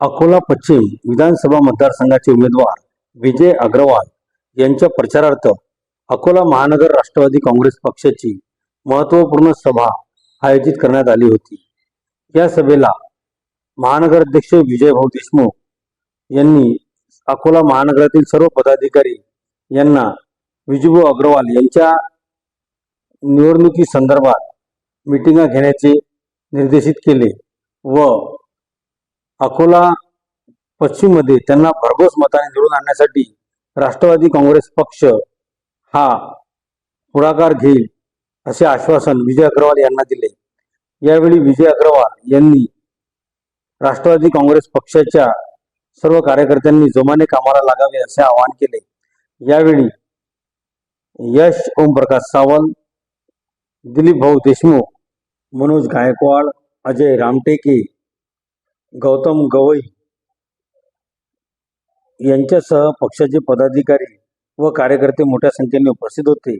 अकोला पश्चिम विधानसभा मतदारसंघाचे उमेदवार विजय अग्रवाल यांच्या प्रचारार्थ अकोला महानगर राष्ट्रवादी काँग्रेस पक्षाची महत्त्वपूर्ण सभा आयोजित करण्यात आली होती. या सभेला महानगराध्यक्ष विजयभाऊ देशमुख यांनी अकोला महानगरातील सर्व पदाधिकारी यांना विजयभाऊ अग्रवाल यांच्या निवडणुकी संदर्भात मिटिंगा घेण्याचे निर्देशित केले व अकोला पश्चिममध्ये त्यांना भरघोस मताने निवडून आणण्यासाठी राष्ट्रवादी काँग्रेस पक्ष हा पुढाकार घेईल असे आश्वासन विजय अग्रवाल यांना दिले. यावेळी विजय अग्रवाल यांनी राष्ट्रवादी काँग्रेस पक्षाच्या सर्व कार्यकर्त्यांनी जोमाने कामाला लागावे असे आवाहन केले. यावेळी यश ओमप्रकाश सावंत दिलीप भाऊ देशमुख मनोज गायकवाड अजय रामटेके गौतम गवई यांच्यासह पक्षाचे पदाधिकारी व कार्यकर्ते मोठ्या संख्येने उपस्थित होते.